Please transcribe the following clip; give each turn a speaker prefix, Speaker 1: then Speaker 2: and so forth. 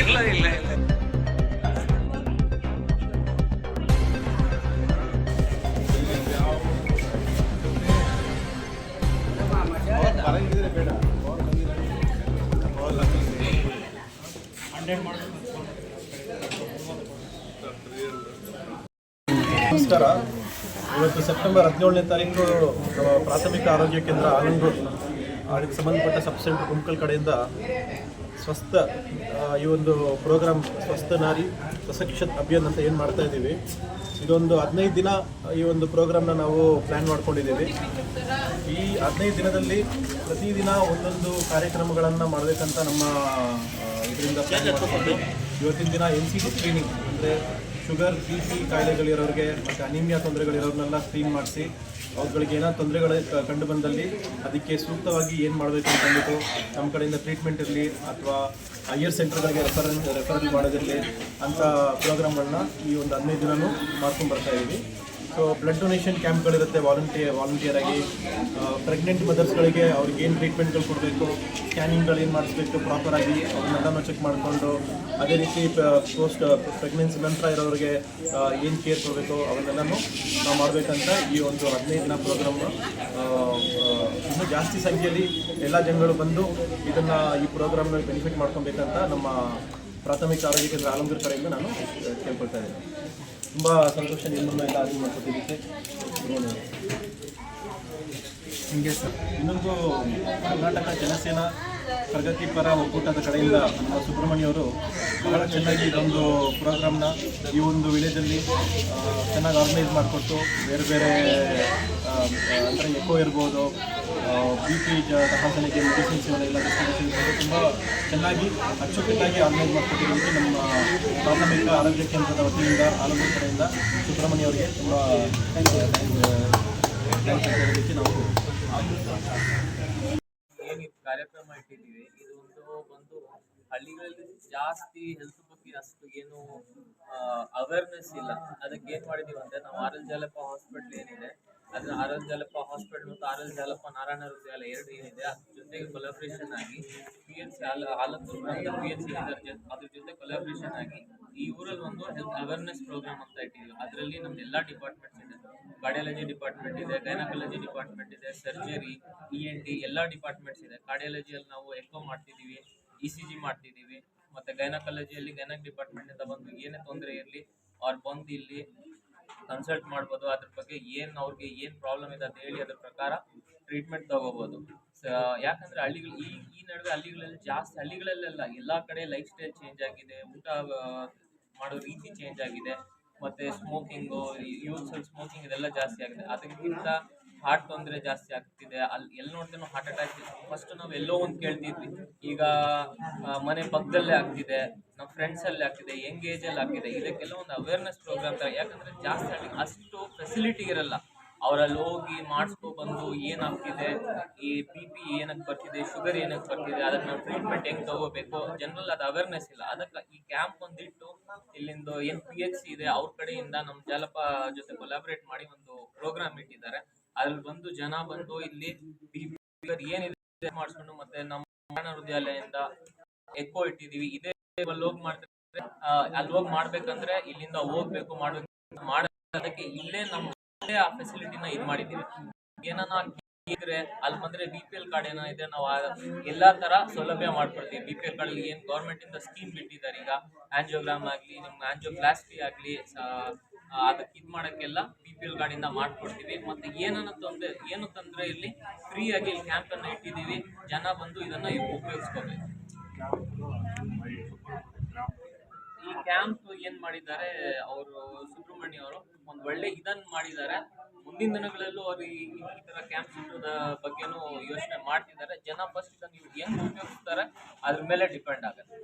Speaker 1: ಇಲ್ಲ ಇಲ್ಲ
Speaker 2: ನಮಸ್ಕಾರ. ಇವತ್ತು ಸೆಪ್ಟೆಂಬರ್ ಹದಿನೇಳನೇ ತಾರೀಕು ಪ್ರಾಥಮಿಕ ಆರೋಗ್ಯ ಕೇಂದ್ರ ಆಲಂಗೂರು ಅದಕ್ಕೆ ಸಂಬಂಧಪಟ್ಟ ಸಬ್ ಸೆಂಟರ್ ಕಡೆಯಿಂದ ಸ್ವಸ್ಥ ಈ ಒಂದು ಪ್ರೋಗ್ರಾಮ್ ಸ್ವಸ್ಥ ನಾರಿ ಸಶಕ್ಷತ್ ಅಭಿಯಾನ್ ಅಂತ ಏನು ಮಾಡ್ತಾ ಇದ್ದೀವಿ. ಇದೊಂದು ಹದಿನೈದು ದಿನ ಈ ಒಂದು ಪ್ರೋಗ್ರಾಮ್ನ ನಾವು ಪ್ಲ್ಯಾನ್ ಮಾಡ್ಕೊಂಡಿದ್ದೀವಿ. ಈ ಹದಿನೈದು ದಿನದಲ್ಲಿ ಪ್ರತಿದಿನ ಒಂದೊಂದು ಕಾರ್ಯಕ್ರಮಗಳನ್ನು ಮಾಡಬೇಕಂತ ನಮ್ಮ ಇದರಿಂದ ಪ್ಲ್ಯಾನ್ ಮಾಡಿಕೊಂಡು ಇವತ್ತಿನ ದಿನ ಎನ್ ಸಿ ಟಿ ಸ್ಕ್ರೀನಿಂಗ್ ಅಂದರೆ ಶುಗರ್, ಬಿ ಪಿ ಕಾಯಿಲೆಗಳಿರೋರಿಗೆ ಮತ್ತು ಅನಿಮಿಯಾ ತೊಂದರೆಗಳಿರೋರನ್ನೆಲ್ಲ ಸ್ಕ್ರೀನ್ ಮಾಡಿಸಿ ಅವುಗಳಿಗೆ ಏನೋ ತೊಂದರೆಗಳು ಕಂಡು ಬಂದಲ್ಲಿ ಅದಕ್ಕೆ ಸೂಕ್ತವಾಗಿ ಏನು ಮಾಡಬೇಕು ಅಂತ ಅಂದ್ಬಿಟ್ಟು ನಮ್ಮ ಕಡೆಯಿಂದ ಟ್ರೀಟ್ಮೆಂಟ್ ಇರಲಿ ಅಥವಾ ಹೈಯರ್ ಸೆಂಟರ್ಗಳಿಗೆ ರೆಫರನ್ ರೆಫರಲ್ ಮಾಡೋದಿರಲಿ ಅಂಥ ಪ್ರೋಗ್ರಾಮ್ಗಳನ್ನ ಈ ಒಂದು ಹದಿನೈದು ದಿನವೂ ಮಾಡ್ಕೊಂಡು ಬರ್ತಾ ಇದ್ದೀವಿ ಸೊ ಬ್ಲಡ್ ಡೊನೇಷನ್ ಕ್ಯಾಂಪ್ಗಳಿರುತ್ತೆ ವಾಲಂಟಿಯರ್ ವಾಲಂಟಿಯರ್ ಆಗಿ ಪ್ರೆಗ್ನೆಂಟ್ ಮದರ್ಸ್ಗಳಿಗೆ ಅವ್ರಿಗೆ ಏನು ಟ್ರೀಟ್ಮೆಂಟ್ಗಳು ಕೊಡಬೇಕು ಸ್ಕ್ಯಾನಿಂಗ್ಗಳು ಏನು ಮಾಡಿಸ್ಬೇಕು ಪ್ರಾಪರಾಗಿ ಅವ್ರನ್ನೆಲ್ಲನೂ ಚೆಕ್ ಮಾಡಿಕೊಂಡು, ಅದೇ ರೀತಿ ಪೋಸ್ಟ್ ಪ್ರೆಗ್ನೆನ್ಸಿ ನಂತರ ಇರೋರಿಗೆ ಏನು ಕೇರ್ ಕೊಡಬೇಕು, ಅವನ್ನೆಲ್ಲನೂ ನಾವು ಮಾಡಬೇಕಂತ ಈ ಒಂದು ಹದಿನೈದು ದಿನ ಪ್ರೋಗ್ರಾಮ್ ಇನ್ನೂ ಜಾಸ್ತಿ ಸಂಖ್ಯೆಯಲ್ಲಿ ಎಲ್ಲ ಜನಗಳು ಬಂದು ಇದನ್ನು ಈ ಪ್ರೋಗ್ರಾಮ್ನ ಬೆನಿಫಿಟ್ ಮಾಡ್ಕೊಬೇಕಂತ ನಮ್ಮ ಪ್ರಾಥಮಿಕ ಆರೋಗ್ಯ ಕೇಂದ್ರ ಆಲಂಗೂರು ಕಡೆಯಿಂದ ನಾನು ಕೇಳ್ಕೊಳ್ತಾ ಇದ್ದೀನಿ. ತುಂಬ ಸಂತೋಷ ನಿಮ್ಮನ್ನು ಎಲ್ಲ ಅದು ಮಾಡ್ಕೊಟ್ಟಿದ್ದಕ್ಕೆ. ಹಿಂಗೆ ಸರ್. ಇನ್ನೊಂದು ಕರ್ನಾಟಕ ಜನಸೇನಾ ಪ್ರಗತಿಪರ ಒಕ್ಕೂಟದ ಕಡೆಯಿಂದ ನಮ್ಮ ಸುಬ್ರಹ್ಮಣ್ಯ ಅವರು ಬಹಳ ಚೆನ್ನಾಗಿ ಇದೊಂದು ಪ್ರೋಗ್ರಾಮ್ನ ಈ ಒಂದು ವಿಲೇಜಲ್ಲಿ ಚೆನ್ನಾಗಿ ಆರ್ಗನೈಸ್ ಮಾಡಿಕೊಟ್ಟು ಬೇರೆ ಬೇರೆ ಅಂದರೆ ಎಕೋ ಇರ್ಬೋದು ಬಿ ಪಿ ತಪಾಸಣೆಗೆ ಮೆಡಿಸಿನ್ಸ್ ಇವನ್ನೆಲ್ಲ ತುಂಬ ಚೆನ್ನಾಗಿ ಅಚ್ಚುಕಟ್ಟಾಗಿ ಆರ್ಗನೈಸ್ ಮಾಡಿಕೊಟ್ಟಿರೋದಕ್ಕೆ ನಮ್ಮ ಪ್ರಾಥಮಿಕ ಆರೋಗ್ಯ ಕೇಂದ್ರದ ವತಿಯಿಂದ, ಆರೋಗ್ಯ ಕಡೆಯಿಂದ ಸುಬ್ರಹ್ಮಣ್ಯ ಅವರಿಗೆ ತುಂಬ ಥ್ಯಾಂಕ್ ಯು ಥ್ಯಾಂಕ್ ಯು ಹೇಳೋದಕ್ಕೆ ನಾವು
Speaker 3: ಕಾರ್ಯಕ್ರಮ ಇಟ್ಟಿದ್ದೀವಿ. ಇದು ಒಂದು ಬಂದು ಹಳ್ಳಿಗಳಲ್ಲಿ ಜಾಸ್ತಿ ಹೆಲ್ತ್ ಬಗ್ಗೆ ಅಷ್ಟು ಏನು ಅವೇರ್ನೆಸ್ ಇಲ್ಲ. ಅದಕ್ಕೆ ಏನ್ ಮಾಡಿದೀವಿ ಅಂದ್ರೆ ನಾವು ಆರ್ ಎಲ್ ಜಾಲಪ್ಪ ಹಾಸ್ಪಿಟಲ್ ಏನಿದೆ ಅದನ್ನ ಎಲ್ ಜಾಲಪ್ಪ ಹಾಸ್ಪಿಟಲ್ ಮತ್ತು ಆರ್ ಎಲ್ ಜಾಲಪ್ಪ ನಾರಾಯಣ ಹೃದಯಾಲಯ ಎರಡು ಏನಿದೆ, ಅದ್ರ ಜೊತೆಗೆ ಕೊಲಾಬ್ರೇಷನ್ ಆಗಿ ಪಿ ಎನ್ ಸಿ ಆಲ ಆಲಂತೂರು ಪಿ ಎನ್ ಸಿ ಅದ್ರ ಜೊತೆ ಕೊಲಾಬ್ರೇಷನ್ ಆಗಿ ಈ ಊರಲ್ಲಿ ಒಂದು ಹೆಲ್ತ್ ಅವೇರ್ನೆಸ್ ಪ್ರೋಗ್ರಾಮ್ ಅಂತ ಇಟ್ಟಿದ್ದೀವಿ. ಅದರಲ್ಲಿ ನಮ್ದು ಎಲ್ಲಾ ಡಿಪಾರ್ಟ್ಮೆಂಟ್ಸ್ ಇದೆ ಕಾರ್ಡಿಯಾಲಜಿ ಡಿಪಾರ್ಟ್ಮೆಂಟ್ ಇದೆ ಗೈನಕಾಲಜಿ ಡಿಪಾರ್ಟ್ಮೆಂಟ್ ಇದೆ ಸರ್ಜರಿ ಇ ಎನ್ ಟಿ ಎಲ್ಲ ಡಿಪಾರ್ಟ್ಮೆಂಟ್ಸ್ ಇದೆ. ಕಾರ್ಡಿಯಾಲಜಿಯಲ್ಲಿ ನಾವು ಎಕೋ ಮಾಡ್ತಿದ್ದೀವಿ ಇ ಸಿ ಜಿ ಮಾಡ್ತಿದ್ದೀವಿ. ಮತ್ತೆ ಗೈನಕಾಲಜಿಯಲ್ಲಿ ಗೈನಕ್ ಡಿಪಾರ್ಟ್ಮೆಂಟ್ ಇಂದ ಬಂದು ಏನೇ ತೊಂದರೆ ಇರಲಿ ಅವ್ರು ಬಂದು ಇಲ್ಲಿ ಕನ್ಸಲ್ಟ್ ಮಾಡ್ಬೋದು. ಅದ್ರ ಬಗ್ಗೆ ಏನ್ ಅವ್ರಿಗೆ ಏನ್ ಪ್ರಾಬ್ಲಮ್ ಇದೆ ಅಂತ ಹೇಳಿ ಅದ್ರ ಪ್ರಕಾರ ಟ್ರೀಟ್ಮೆಂಟ್ ತಗೋಬಹುದು ಯಾಕಂದ್ರೆ ಹಳ್ಳಿಗಳು ಈ ಈ ನಡುವೆ ಹಳ್ಳಿಗಳಲ್ಲಿ ಜಾಸ್ತಿ ಹಳ್ಳಿಗಳಲ್ಲೆಲ್ಲ ಎಲ್ಲಾ ಕಡೆ ಲೈಫ್ ಸ್ಟೈಲ್ ಚೇಂಜ್ ಆಗಿದೆ, ಊಟ ಮಾಡೋ ರೀತಿ ಚೇಂಜ್ ಆಗಿದೆ. ಮತ್ತೆ ಸ್ಮೋಕಿಂಗು ಯೂತ್ ಸ್ಮೋಕಿಂಗ್ ಇದೆಲ್ಲ ಜಾಸ್ತಿ ಆಗಿದೆ. ಅದಕ್ಕಿಂತ ಹಾರ್ಟ್ ತೊಂದರೆ ಜಾಸ್ತಿ ಆಗ್ತಿದೆ. ಅಲ್ಲಿ ಎಲ್ಲಿ ನೋಡ್ತೇನೋ ಹಾರ್ಟ್ ಅಟ್ಯಾಕ್ ಫಸ್ಟ್ ನಾವು ಎಲ್ಲೋ ಒಂದು ಕೇಳ್ತಿದ್ವಿ. ಈಗ ಮನೆ ಪಕ್ಕದಲ್ಲೇ ಆಗ್ತಿದೆ. ನಮ್ಮ ಫ್ರೆಂಡ್ಸ್ ಅಲ್ಲಿ ಆಗ್ತಿದೆ. ಯಂಗ್ ಏಜ್ ಅಲ್ಲಿ ಆಗ್ತಿದೆ. ಇದಕ್ಕೆಲ್ಲ ಒಂದು ಅವೇರ್ನೆಸ್ ಪ್ರೋಗ್ರಾಮ್ ತರ. ಯಾಕಂದ್ರೆ ಜಾಸ್ತಿ ಅಷ್ಟು ಫೆಸಿಲಿಟಿ ಇರಲ್ಲ. ಅವರಲ್ಲಿ ಹೋಗಿ ಮಾಡಿಸ್ಕೊ ಬಂದು ಏನಾಗ್ತಿದೆ, ಈ ಬಿ ಪಿ ಏನಕ್ಕೆ ಬರ್ತಿದೆ ಶುಗರ್ ಏನಕ್ಕೆ ಬರ್ತಿದೆ ಅದಕ್ಕೆ ನಾವು ಟ್ರೀಟ್ಮೆಂಟ್ ಹೆಂಗ್ ತಗೋಬೇಕು? ಜನರಲ್ ಅದು ಅವೇರ್ನೆಸ್ ಇಲ್ಲ. ಅದಕ್ಕೆ ಈ ಕ್ಯಾಂಪ್ ಒಂದಿಟ್ಟು ಇಲ್ಲಿಂದ ಏನ್ ಪಿ ಎಚ್ ಸಿ ಇದೆ, ಅವ್ರ ಕಡೆಯಿಂದ ನಮ್ಮ ಜಲಪ ಜೊತೆ ಕೊಲಾಬ್ರೇಟ್ ಮಾಡಿ ಒಂದು ಪ್ರೋಗ್ರಾಮ್ ಇಟ್ಟಿದ್ದಾರೆ. ಅದ್ರಲ್ಲಿ ಬಂದು ಜನ ಬಂದು ಇಲ್ಲಿ ಬಿ ಪಿ ಏನಿದೆ ಮಾಡಿಸ್ಕೊಂಡು ಮತ್ತೆ ನಮ್ಮ ಹೃದಯಾಲಯದಿಂದ ಎಕ್ಕೋ ಇಟ್ಟಿದೀವಿ ಇದೇ ಅಲ್ಲಿ ಹೋಗಿ ಮಾಡ್ತಿದ್ರೆ ಅಲ್ಲಿ ಹೋಗಿ ಮಾಡ್ಬೇಕಂದ್ರೆ ಇಲ್ಲಿಂದ ಹೋಗ್ಬೇಕು, ಮಾಡ್ಬೇಕು. ಮಾಡೋದಕ್ಕೆ ಇಲ್ಲೇ ನಮ್ಮ ಆ ಫೆಸಿಲಿಟಿನ ಇದು ಮಾಡಿದೀವಿ ಏನನ್ನ ಇದ್ರೆ ಅಲ್ಲಿ ಬಂದ್ರೆ ಬಿ ಪಿ ಎಲ್ ಕಾರ್ಡ್ ಏನೋ ಇದೆ, ನಾವು ಎಲ್ಲಾ ತರ ಸೌಲಭ್ಯ ಮಾಡ್ಕೊಡ್ತೀವಿ. ಬಿ ಪಿ ಎಲ್ ಕಾರ್ಡ್ ಏನ್ ಗೌರ್ಮೆಂಟ್ ಇಂದ ಸ್ಕೀಮ್ ಬಿಟ್ಟಿದ್ದಾರೆ ಈಗ. ಆಂಜಿಯೋಗ್ರಾಮ್ ಆಗ್ಲಿ ನಿಮ್ಗೆ ಆಂಜಿಯೋಪ್ಲಾಸ್ಟಿ ಆಗ್ಲಿ ಅದಕ್ಕೆ ಇದು ಮಾಡೋಕ್ಕೆಲ್ಲ ಬಿ ಪಿ ಎಲ್ ಕಾರ್ಡ್ ಇಂದ ಮಾಡ್ಕೊಡ್ತೀವಿ. ಮತ್ತೆ ಏನನ್ನ ತೊಂದ್ರೆ, ಏನು ತೊಂದರೆ ಇಲ್ಲಿ ಫ್ರೀ ಆಗಿ ಕ್ಯಾಂಪ್ ಅನ್ನ ಇಟ್ಟಿದೀವಿ ಜನ ಬಂದು ಇದನ್ನ ಉಪಯೋಗಿಸ್ಕೋಬೇಕು. ಕ್ಯಾಂಪ್ ಏನ್ ಮಾಡಿದ್ದಾರೆ, ಅವರು ಸುಬ್ರಹ್ಮಣ್ಯ ಅವರು ಒಂದು ಒಳ್ಳೆ ಇದನ್ ಮಾಡಿದ್ದಾರೆ. ಮುಂದಿನ ದಿನಗಳಲ್ಲೂ ಅವ್ರು ಈ ತರ ಕ್ಯಾಂಪ್ ಸಿಟ್ಟದ ಬಗ್ಗೆನೂ ಯೋಚನೆ ಮಾಡ್ತಿದ್ದಾರೆ. ಜನ ಫಸ್ಟ್ ಇದನ್ನ ಹೆಂಗ್ ಉಪಯೋಗಿಸ್ತಾರೆ, ಅದ್ರ ಮೇಲೆ ಡಿಪೆಂಡ್ ಆಗುತ್ತೆ.